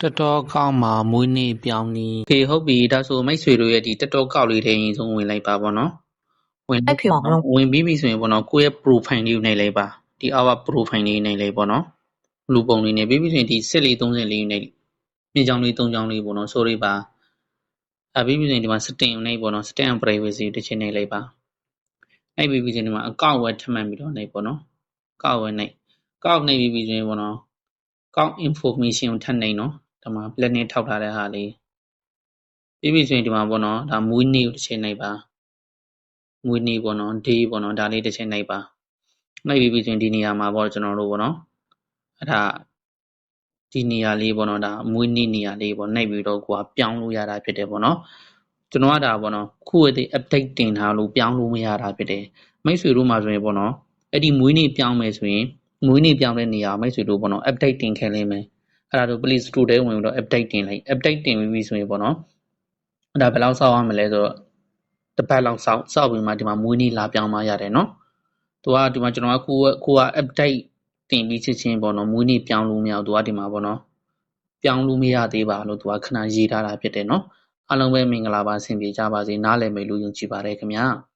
တက်တော့ကောက်မှာမွေးနေ့ပြောင်းနီးဖေဟုတ်ပြီဒါဆိုမိတ်ဆွေတို့ရဲ့ဒီတက်တော့ကောက်လေးထဲရင်ဆုံးဝင်လိုက်ပါပေါ့နော်ဝင်အဲ့ဖြစ်အောင်လို့ဝင်ပြီးပြီဆိုရင်ပေါ့နော်ကိုယ့်ရဲ့ profile လေးကိုနှိပ်လိုက်ပါဒီ our profile လေးနှိပ်လိုက်ပေါ့နော်လူပုံလေးနဲ့ပြီးပြီဆိုရင်ဒီစစ်လေး30လေးနှိပ်မြေချောင်းလေး3ချောင်းလေးပေါ့နော် sorry ပါအပြီးပြီဆိုရင်ဒီမှာ setting ကိုနှိပ်ပေါ့နော် setting and privacy ကိုတစ်ချက်နှိပ်လိုက်ပါနှိပ်ပြီးပြီဆိုရင်ဒီမှာအကောင့်ဝယ်ထပ်မှတ်ပြီးတော့နှိပ်ပေါ့နော်ကောက်ဝယ်နှိပ်ကောက်နှိပ်ပြီးပြီဆိုရင်ပေါ့နော်ကောက် information ကိုထပ်နှိပ်နော် ဒီမှာ plan နဲ့ထောက်ထားတဲ့ဟာလေးပြီးပြီဆိုရင်ဒီမှာပေါ့နော်ဒါမွေးနေ့ကိုတစ်ချက်နှိပ်ပါမွေးနေ့ပေါ့နော် day ပေါ့နော်ဒါလေးတစ်ချက်နှိပ်ပါနှိပ်ပြီးပြီဆိုရင်ဒီနေရာမှာပေါ့ကျွန်တော်တို့ပေါ့နော်အဲ့ဒါဒီနေရာလေးပေါ့နော်ဒါမွေးနေ့နေရာလေးပေါ့နှိပ်ပြီးတော့ကိုကပြောင်းလို့ရတာဖြစ်တယ်ပေါ့နော်ကျွန်တော်ကဒါပေါ့နော်ခုဝေးတဲ့ update တင်ထားလို့ပြောင်းလို့မရတာဖြစ်တယ်မိတ်ဆွေတို့မှာဆိုရင်ပေါ့နော်အဲ့ဒီမွေးနေ့ပြောင်းမယ်ဆိုရင်မွေးနေ့ပြောင်းတဲ့နေရာမိတ်ဆွေတို့ပေါ့နော် update တင်ခဲ့လိမ့်မယ် အဲ့ဒါတို့ please store ထဲဝင်ပြီးတော့ update တင်လိုက် update တင်ပြီးပြီဆိုရင်ပေါ့နော်အဲ့ဒါဘယ်လောက်စောက်ရမလဲဆိုတော့တစ်ပတ်လောက်စောက်စောက်ပြီးမှဒီမှာမွေးနေ့လာပြောင်းမှရတယ်နော်သူကဒီမှာကျွန်တော်ကကိုကကိုက update တင်ပြီးချက်ချင်းပေါ့နော်မွေးနေ့ပြောင်းလို့မရဘူးသူကဒီမှာပေါ့နော်ပြောင်းလို့မရသေးပါလို့သူကခဏရေးထားတာဖြစ်တယ်နော်အားလုံးပဲမင်္ဂလာပါဆင်ပြေကြပါစေနားလည်မယ်လို့ယုံကြည်ပါတယ်ခင်ဗျာ